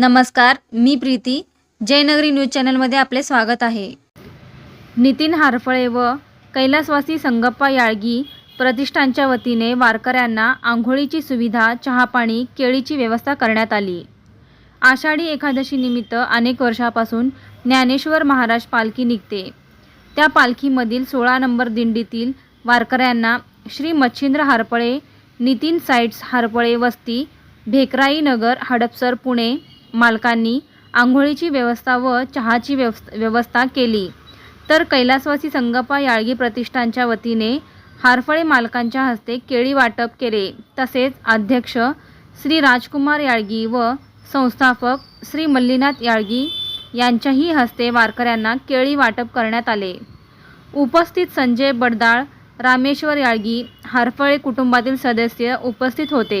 नमस्कार मी प्रीती. जयनगरी न्यूज चॅनलमध्ये आपले स्वागत आहे. नितीन हारफळे व कैलासवासी संगप्पा याळगी प्रतिष्ठानच्या वतीने वारकऱ्यांना आंघोळीची सुविधा चहापाणी केळीची व्यवस्था करण्यात आली. आषाढी एकादशी निमित्त अनेक वर्षापासून ज्ञानेश्वर महाराज पालखी निघते. त्या पालखीमधील सोळा नंबर दिंडीतील वारकऱ्यांना श्री मच्छिंद्र हारपळे नितीन साईट्स हारपळे वस्ती भेकराई नगर हडपसर पुणे मालकांनी आंघोळीची व्यवस्था व चहाची व्यवस् व्यवस्था केली. तर कैलासवासी संगप्पा याळगी प्रतिष्ठानच्या वतीने हारफळे मालकांच्या हस्ते केळी वाटप केले. तसेच अध्यक्ष श्री राजकुमार याळगी व संस्थापक श्री मल्लीनाथ याळगी यांच्याही हस्ते वारकऱ्यांना केळी वाटप करण्यात आले. उपस्थित संजय बडदाळ रामेश्वर याळगी हारफळे कुटुंबातील सदस्य उपस्थित होते.